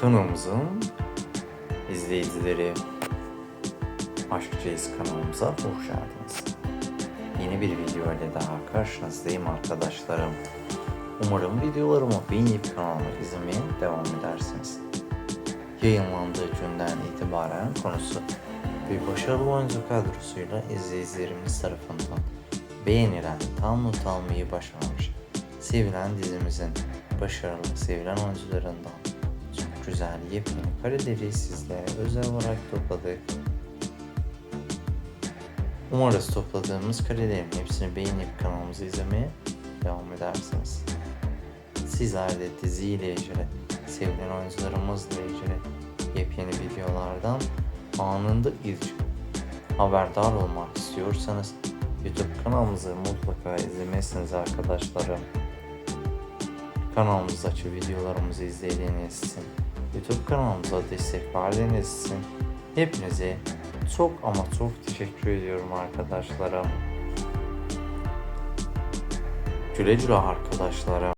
Kanalımızın izleyicileri Aşk Reis kanalımıza hoş geldiniz. Yeni bir video ile daha karşınızdayım arkadaşlarım. Umarım videolarımı beğenip kanalıma izlemeye devam edersiniz. Yayınlandığı günden itibaren konusu bir başarılı oyuncu kadrosuyla izleyicilerimiz tarafından beğenilen, tam not almayı başarmış, sevilen dizimizin başarılı, sevilen oyuncularından güzel yepyeni kareleri sizlere özel olarak topladık. Umarız topladığımız karelerin hepsini beğenip kanalımızı izlemeye devam edersiniz. Sizler de diziyle ilgili, sevilen oyuncularımızla ilgili yepyeni videolardan anında ilk haberdar olmak istiyorsanız YouTube kanalımızı mutlaka izlemesiniz arkadaşlarım. Kanalımızdaki videolarımızı izlediğiniz için, YouTube kanalımıza destek verdiğiniz için hepinize çok ama çok teşekkür ediyorum arkadaşlarım. Güle güle arkadaşlarım.